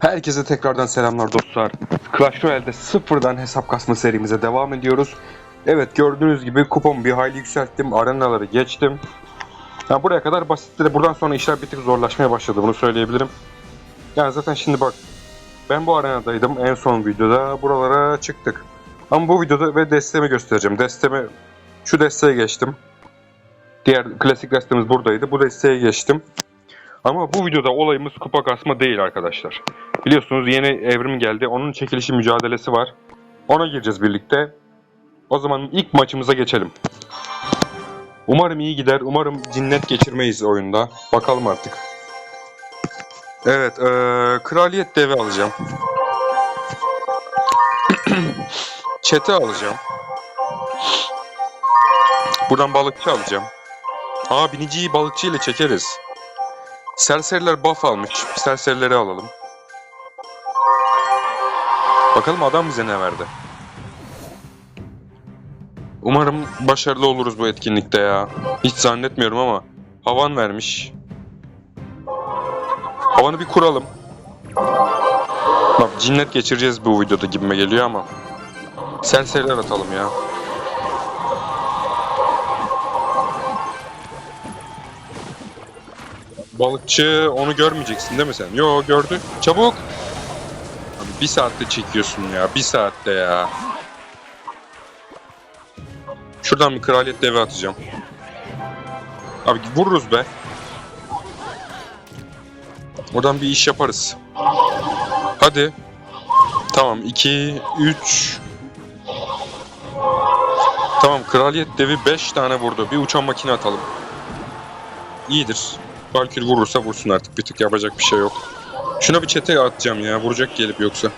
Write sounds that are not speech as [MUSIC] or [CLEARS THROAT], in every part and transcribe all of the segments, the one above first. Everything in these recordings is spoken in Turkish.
Herkese tekrardan selamlar dostlar. Clash Royale'de sıfırdan hesap kasma serimize devam ediyoruz. Evet gördüğünüz gibi kupomu bir hayli yükselttim. Arenaları geçtim. Ya buraya kadar basitti de buradan sonra işler bir tık zorlaşmaya başladı bunu söyleyebilirim. Yani zaten şimdi bak ben bu arenadaydım en son videoda buralara çıktık. Ama bu videoda ve destemi göstereceğim. Destemi şu desteğe geçtim. Diğer klasik destemiz buradaydı. Bu desteğe geçtim. Ama bu videoda olayımız kupa kasma değil arkadaşlar. Biliyorsunuz yeni evrim geldi. Onun çekilişi mücadelesi var. Ona gireceğiz birlikte. O zaman ilk maçımıza geçelim. Umarım iyi gider. Umarım cinnet geçirmeyiz oyunda. Bakalım artık. Evet, eee, kraliyet devi alacağım. [CLEARS THROAT] Çete alacağım. Buradan balıkçı alacağım. Aa biniciyi balıkçı ile çekeriz. Serseriler buff almış. Serserileri alalım. Bakalım adam bize ne verdi. Umarım başarılı oluruz bu etkinlikte ya. Hiç zannetmiyorum ama. Havan vermiş. Havanı bir kuralım. Bak cinnet geçireceğiz bu videoda gibime geliyor ama. Serseriler atalım ya. Balıkçı onu görmeyeceksin değil mi sen? Yo gördü. Çabuk. Abi bir saatte çekiyorsun ya. Bir saatte ya. Şuradan bir kraliyet devi atacağım. Abi vururuz be. Oradan bir iş yaparız. Hadi. Tamam 2 3 Tamam kraliyet devi 5 tane vurdu. Bir uçan makine atalım. İyidir. Valkür vurursa vursun artık. Bir tık yapacak bir şey yok. Şuna bir çete atacağım ya. Vuracak gelip yoksa.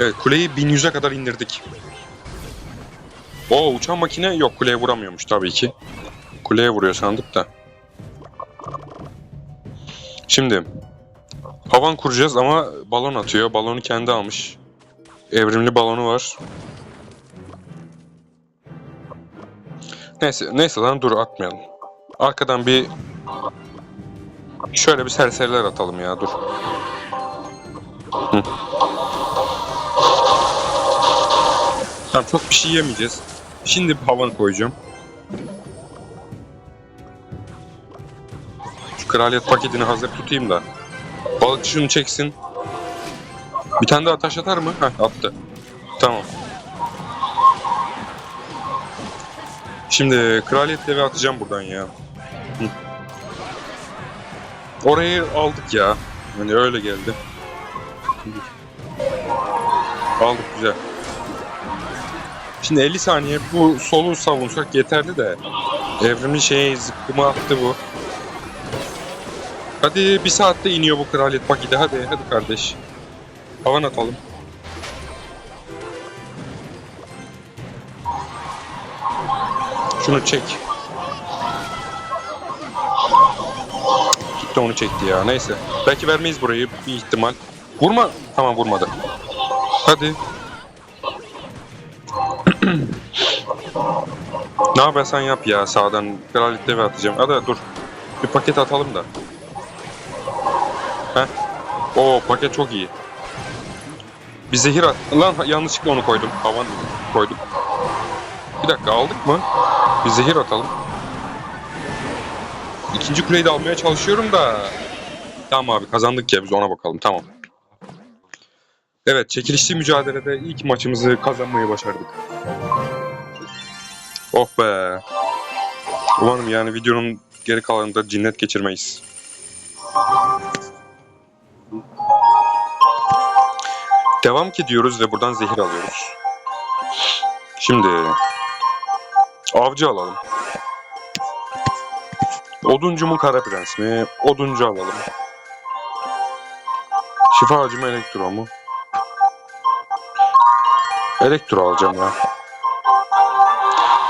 Evet kuleyi 1100'e kadar indirdik. O uçan makine yok kuleye vuramıyormuş tabii ki. Kuleye vuruyor sandık da. Şimdi havan kuracağız ama balon atıyor. Balonu kendi almış. Evrimli balonu var. Neyse, neyse lan dur atmayalım. Arkadan bir şöyle bir serseriler atalım ya dur. Hı. Tamam çok bir şey yemeyeceğiz. Şimdi bir havan koyacağım. Şu kraliyet paketini hazır tutayım da. Balıkçı şunu çeksin. Bir tane daha taş atar mı? Heh attı. Tamam. Şimdi kraliyet devi atacağım buradan ya. Orayı aldık ya. Hani öyle geldi. Aldık güzel. Şimdi 50 saniye bu solu savunsak yeterli de. Evrimin şeyi zıkkımı attı bu. Hadi bir saatte iniyor bu kraliyet paketi. Hadi hadi kardeş. Havan atalım. Şunu çek. Gitti onu çekti ya. Neyse. Belki vermeyiz burayı bir ihtimal. Vurma. Tamam vurmadı. Hadi. [CLEARS THROAT] ne yaparsan yap ya sağdan. Kraliyet devi atacağım. Hadi dur. Bir paket atalım da. Heh. Oo paket çok iyi. Bir zehir at. Lan yanlışlıkla onu koydum. Havan koydum. Bir dakika aldık mı? Bir zehir atalım. İkinci kuleyi de almaya çalışıyorum da. Tamam abi kazandık ya biz ona bakalım tamam. Evet çekilişli mücadelede ilk maçımızı kazanmayı başardık. Oh be. Umarım yani videonun geri kalanında cinnet geçirmeyiz. Devam ki diyoruz ve buradan zehir alıyoruz. Şimdi avcı alalım. Oduncu mu kara prens mi? Oduncu alalım. Şifa ağacı mı elektro mu? Elektro alacağım ya.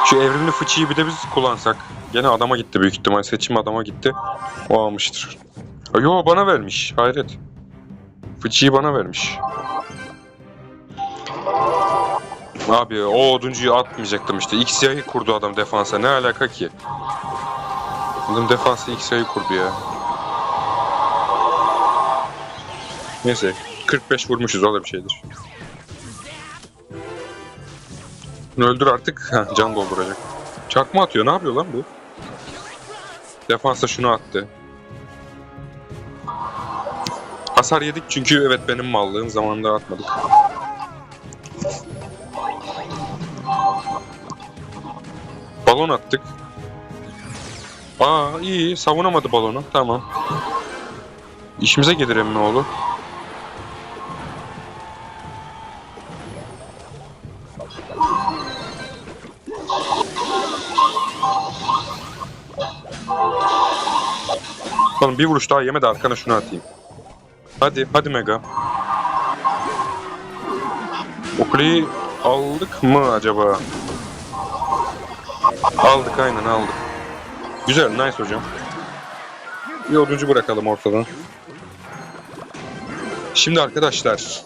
Şu evrimli fıçıyı bir de biz kullansak. Gene adama gitti büyük ihtimal. Seçim adama gitti. O almıştır. Yo bana vermiş. Hayret. Fıçıyı bana vermiş. Abi o oduncuyu atmayacaktım işte. X yayı kurdu adam defansa. Ne alaka ki? Bizim defansı ilk sayı kurdu ya. Neyse 45 vurmuşuz o da bir şeydir. Öldür artık. Heh, can dolduracak. Çarpma atıyor. Ne yapıyor lan bu? Defansa şunu attı. Hasar yedik çünkü evet benim mallığım zamanında atmadık. Balon attık. Aa iyi savunamadı balonu. Tamam. İşimize gelir emmi oğlu. Oğlum bir vuruş daha yeme de arkana şunu atayım. Hadi, hadi Mega. O kuleyi aldık mı acaba? Aldık aynen aldık. Güzel, nice hocam. Bir oduncu bırakalım ortadan. Şimdi arkadaşlar.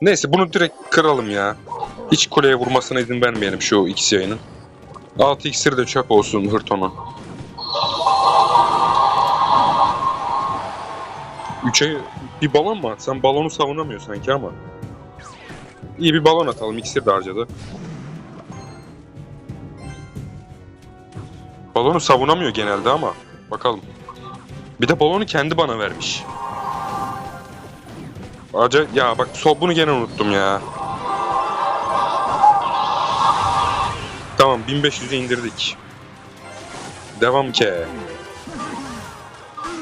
Neyse bunu direkt kıralım ya. Hiç kuleye vurmasına izin vermeyelim şu ikisi yayının. 6 iksiri de çöp olsun Hırton'un. 3'e bir balon mu atsan? Balonu savunamıyor sanki ama. İyi bir balon atalım. İksir de harcadı. Balonu savunamıyor genelde ama. Bakalım. Bir de balonu kendi bana vermiş. Acı ya bak sol bunu gene unuttum ya. Tamam 1500'e indirdik. Devam ki.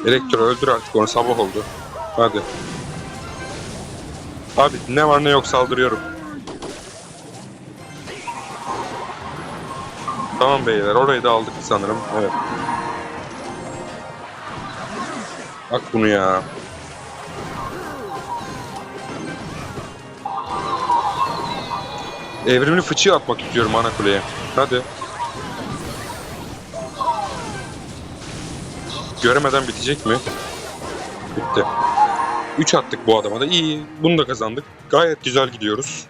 Elektro öldür artık onu sabah oldu. Hadi. Abi ne var ne yok saldırıyorum. Tamam beyler orayı da aldık sanırım. Evet. Bak bunu ya. Evrimli fıçıyı atmak istiyorum ana kuleye. Hadi. Göremeden bitecek mi? Bitti. 3 attık bu adama da. İyi. Bunu da kazandık. Gayet güzel gidiyoruz.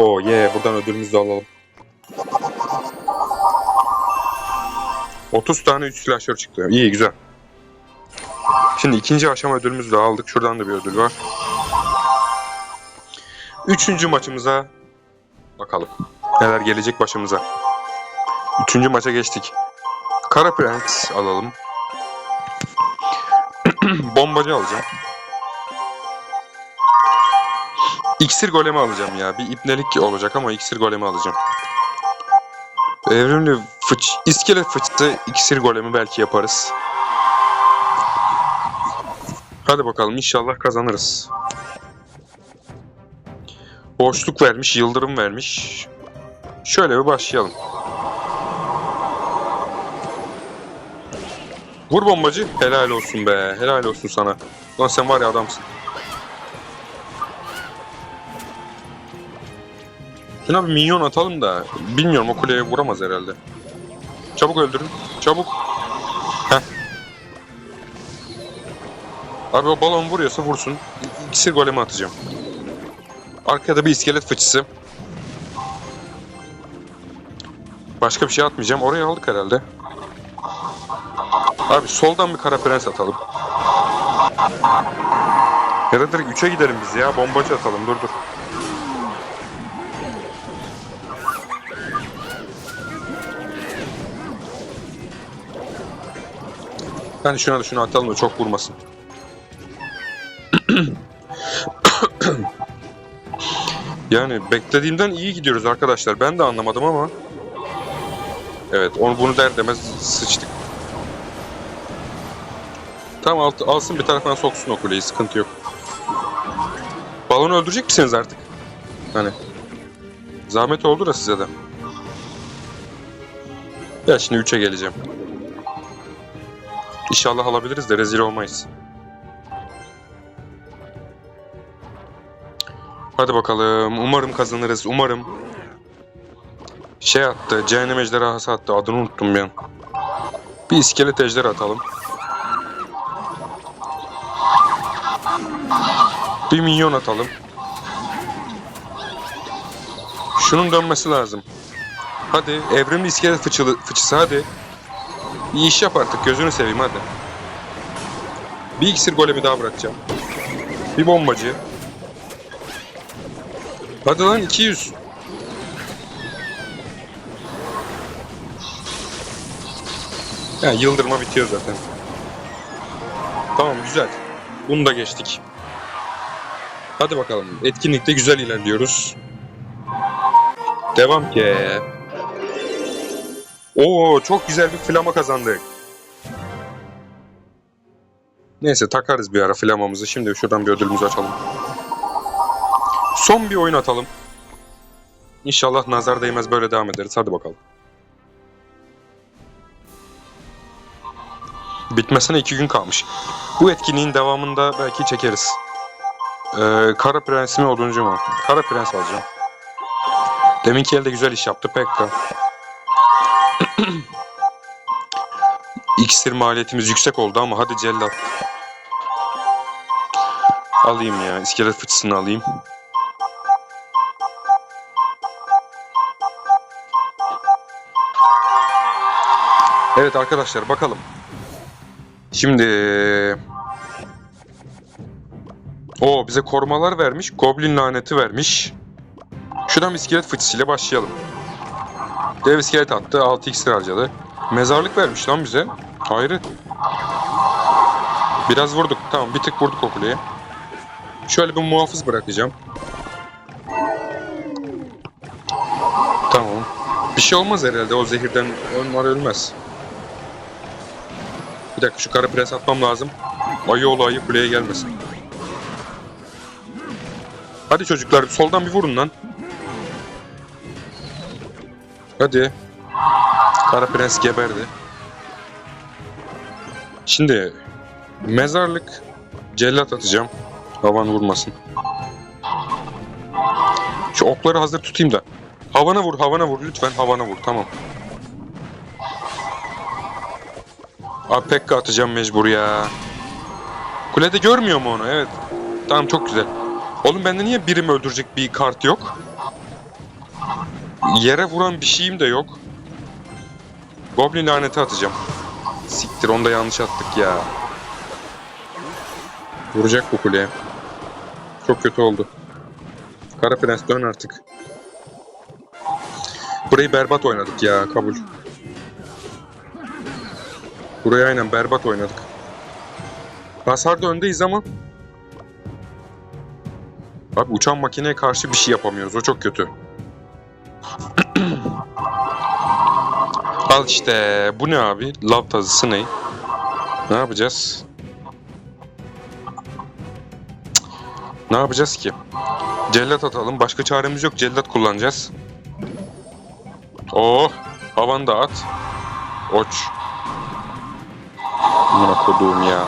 Oo ye buradan ödülümüzü alalım. 30 tane 3 slasher çıktı. İyi güzel. Şimdi ikinci aşama ödülümüzü de aldık. Şuradan da bir ödül var. Üçüncü maçımıza bakalım. Neler gelecek başımıza. Üçüncü maça geçtik. Kara Prens alalım. [CLEARS THROAT] Bombacı alacağım. İksir golemi alacağım ya. Bir ipnelik olacak ama iksir golemi alacağım. Evrimli fıç, iskelet fıçısı iksir golemi belki yaparız. Hadi bakalım inşallah kazanırız. Boşluk vermiş, yıldırım vermiş. Şöyle bir başlayalım. Vur bombacı. Helal olsun be. Helal olsun sana. Lan sen var ya adamsın. Şuna bir minyon atalım da. Bilmiyorum o kuleye vuramaz herhalde. Çabuk öldürün. Çabuk. Heh. Abi o balon vuruyorsa vursun. İkisi golemi atacağım. Arkada bir iskelet fıçısı. Başka bir şey atmayacağım. Oraya aldık herhalde. Abi soldan bir kara prens atalım. Ya da direkt 3'e gidelim biz ya. Bombacı atalım. Dur dur. Yani şuna şunu atalım da çok vurmasın. [COUGHS] yani beklediğimden iyi gidiyoruz arkadaşlar. Ben de anlamadım ama. Evet onu bunu der demez sıçtık. Tamam alt, alsın bir taraftan soksun o kuleyi sıkıntı yok. Balonu öldürecek misiniz artık? Hani. Zahmet oldu da size de. Ya şimdi 3'e geleceğim. İnşallah alabiliriz de rezil olmayız. Hadi bakalım. Umarım kazanırız. Umarım. Şey attı. Cehennem ejderhası attı. Adını unuttum an. Bir iskelet ejder atalım. Bir minyon atalım. Şunun dönmesi lazım. Hadi evrimli iskelet fıçılı, fıçısı hadi. Bir iş yap artık gözünü seveyim hadi. Bir iksir golemi daha bırakacağım. Bir bombacı. Hadi lan 200. Ya yıldırma bitiyor zaten. Tamam güzel. Bunu da geçtik. Hadi bakalım. Etkinlikte güzel ilerliyoruz. Devam ki. Oo çok güzel bir flama kazandık. Neyse takarız bir ara flamamızı. Şimdi şuradan bir ödülümüzü açalım. Son bir oyun atalım. İnşallah nazar değmez böyle devam ederiz. Hadi bakalım. Bitmesine iki gün kalmış. Bu etkinliğin devamında belki çekeriz. Ee, Kara Prens mi oduncu mu? Kara Prens alacağım. Deminki elde güzel iş yaptı Pekka. İksir maliyetimiz yüksek oldu ama hadi cellat. Alayım ya. iskelet fıçısını alayım. Evet arkadaşlar bakalım. Şimdi o bize korumalar vermiş. Goblin laneti vermiş. Şuradan iskelet fıçısıyla başlayalım. Dev iskelet attı. 6 iksir harcadı. Mezarlık vermiş lan bize. Hayret. Biraz vurduk. Tamam bir tık vurduk o kuleye. Şöyle bir muhafız bırakacağım. Tamam. Bir şey olmaz herhalde. O zehirden onlar ölmez. Bir dakika şu kara pres atmam lazım. Ayı oğlu ayı kuleye gelmesin. Hadi çocuklar soldan bir vurun lan. Hadi. Kara prens geberdi. Şimdi mezarlık cellat atacağım. Havan vurmasın. Şu okları hazır tutayım da. Havana vur, havana vur. Lütfen havana vur. Tamam. Abi Pekka atacağım mecbur ya. Kulede görmüyor mu onu? Evet. Tamam çok güzel. Oğlum bende niye birimi öldürecek bir kart yok? Yere vuran bir şeyim de yok. Goblin laneti atacağım. Siktir onu da yanlış attık ya. Vuracak bu kuleye. Çok kötü oldu. Kara Prens dön artık. Burayı berbat oynadık ya kabul. Burayı aynen berbat oynadık. Hasarda öndeyiz ama Abi uçan makineye karşı bir şey yapamıyoruz. O çok kötü. Al işte. Bu ne abi? Lav tazısı ne? Ne yapacağız? Ne yapacağız ki? Cellat atalım. Başka çaremiz yok. Cellat kullanacağız. Oh! Havan da at. Oç. Buna koduğum ya.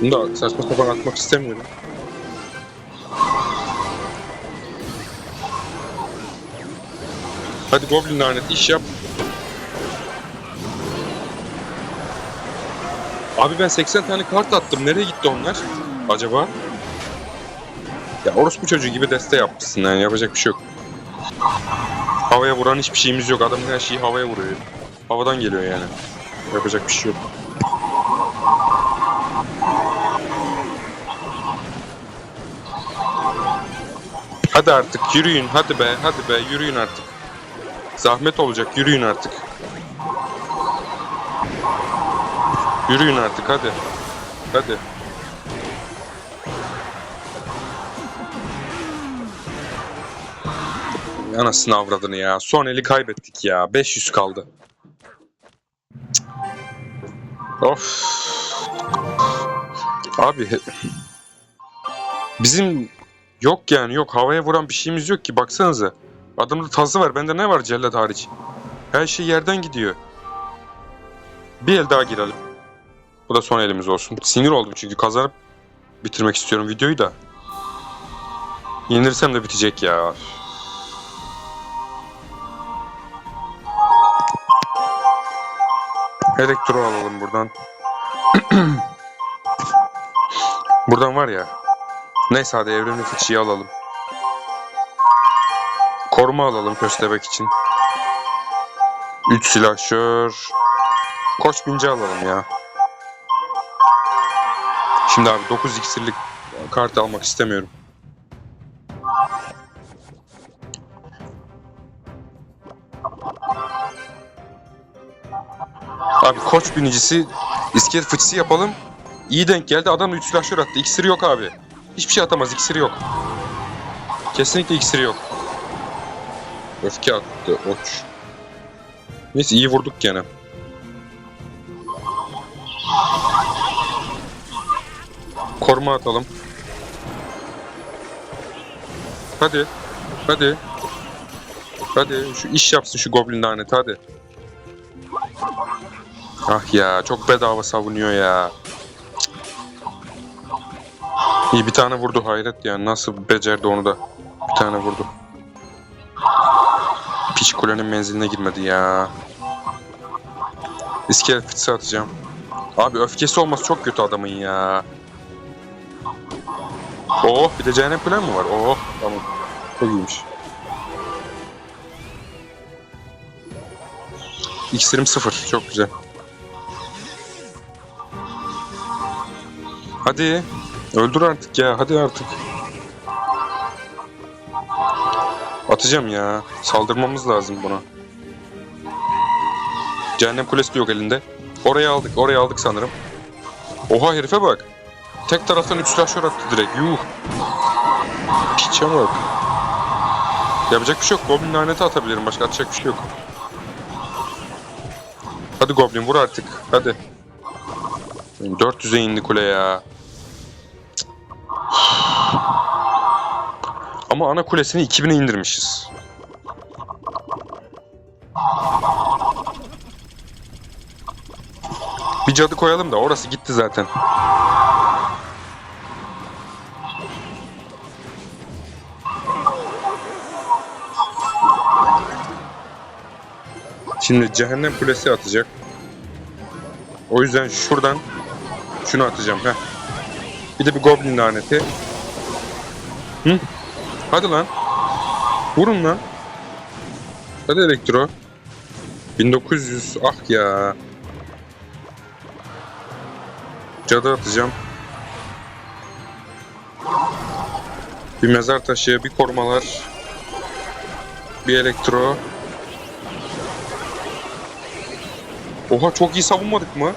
Şunu da saçma sapan atmak istemiyorum. Hadi Goblin lanet iş yap. Abi ben 80 tane kart attım. Nereye gitti onlar? Acaba? Ya orospu çocuğu gibi deste yapmışsın yani yapacak bir şey yok. Havaya vuran hiçbir şeyimiz yok. Adamın her şeyi havaya vuruyor. Havadan geliyor yani. Yapacak bir şey yok. Hadi artık yürüyün hadi be hadi be yürüyün artık. Zahmet olacak yürüyün artık. Yürüyün artık hadi. Hadi. Anasını avradını ya. Son eli kaybettik ya. 500 kaldı. Of. Abi. Bizim yok yani yok. Havaya vuran bir şeyimiz yok ki. Baksanıza. Adamda tazı var. Bende ne var cellat hariç? Her şey yerden gidiyor. Bir el daha girelim. Bu da son elimiz olsun. Sinir oldum çünkü kazanıp bitirmek istiyorum videoyu da. Yenilirsem de bitecek ya. Elektro alalım buradan. [CLEARS THROAT] buradan var ya. Neyse hadi evrimli fıçıyı alalım. Koruma alalım köstebek için. 3 silahşör. Koç binci alalım ya. Şimdi abi 9 iksirlik kart almak istemiyorum. Abi koç binicisi iskelet fıçısı yapalım. İyi denk geldi. Adam 3 silahşör attı. İksiri yok abi. Hiçbir şey atamaz. İksiri yok. Kesinlikle iksiri yok. Öfke attı. Oç. Neyse iyi vurduk gene. Koruma atalım. Hadi. Hadi. Hadi şu iş yapsın şu goblin laneti hadi. Ah ya çok bedava savunuyor ya. Cık. İyi bir tane vurdu hayret ya nasıl becerdi onu da. Bir tane vurdu. Piç kulenin menziline girmedi ya. İskelet fıçısı atacağım. Abi öfkesi olması çok kötü adamın ya. Oh bir de cehennem kulen mi var? Oh tamam. Çok iyiymiş. İksirim sıfır. Çok güzel. Hadi. Öldür artık ya. Hadi artık. Atacağım ya. Saldırmamız lazım buna. Cehennem kulesi yok elinde. Oraya aldık. Oraya aldık sanırım. Oha herife bak. Tek taraftan 3 silahşör attı direkt. Yuh. Piçe bak. Yapacak bir şey yok. Goblin laneti atabilirim. Başka atacak bir şey yok. Hadi Goblin vur artık. Hadi. 400'e indi kule ya. Ama ana kulesini 2000'e indirmişiz. Bir cadı koyalım da orası gitti zaten. Şimdi cehennem kulesi atacak. O yüzden şuradan şunu atacağım. Heh. Bir de bir goblin laneti. Hı? Hadi lan. Vurun lan. Hadi elektro. 1900 ah ya. Cadı atacağım. Bir mezar taşı, bir korumalar. Bir elektro. Oha çok iyi savunmadık mı?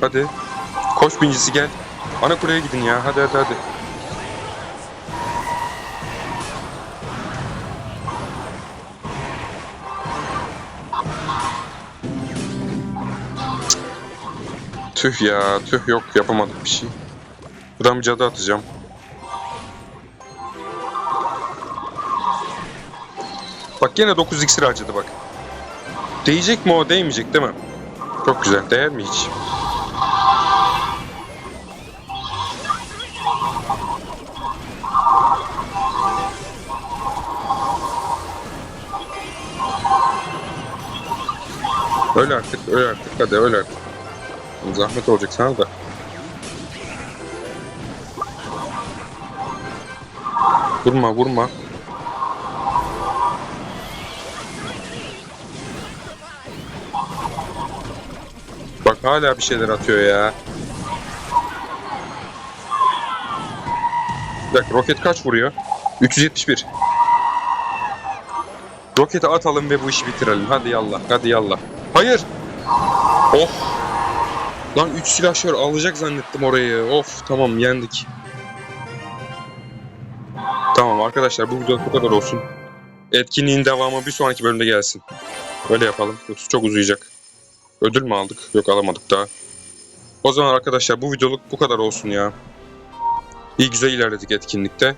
Hadi. Koş bincisi gel. Ana kuleye gidin ya. Hadi hadi hadi. Tüh ya, tüh yok yapamadık bir şey. Buradan bir cadı atacağım. Bak gene 9 iksir harcadı bak. Değecek mi o? Değmeyecek değil mi? Çok güzel. Değer mi hiç? Öyle artık, öyle artık. Hadi öyle artık. Zahmet olacak sana da. Vurma, vurma. Bak hala bir şeyler atıyor ya. Bir dakika roket kaç vuruyor? 371. Roketi atalım ve bu işi bitirelim. Hadi yallah, hadi yallah. Hayır. Oh. Lan 3 silahşör alacak zannettim orayı. Of tamam yendik. Tamam arkadaşlar bu video bu kadar olsun. Etkinliğin devamı bir sonraki bölümde gelsin. Öyle yapalım. Yoksa çok uzayacak. Ödül mü aldık? Yok alamadık daha. O zaman arkadaşlar bu videoluk bu kadar olsun ya. İyi güzel ilerledik etkinlikte.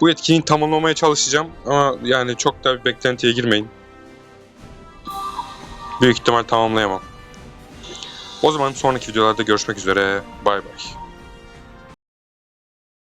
Bu etkinliği tamamlamaya çalışacağım ama yani çok da bir beklentiye girmeyin. Büyük ihtimal tamamlayamam. O zaman sonraki videolarda görüşmek üzere. Bay bay.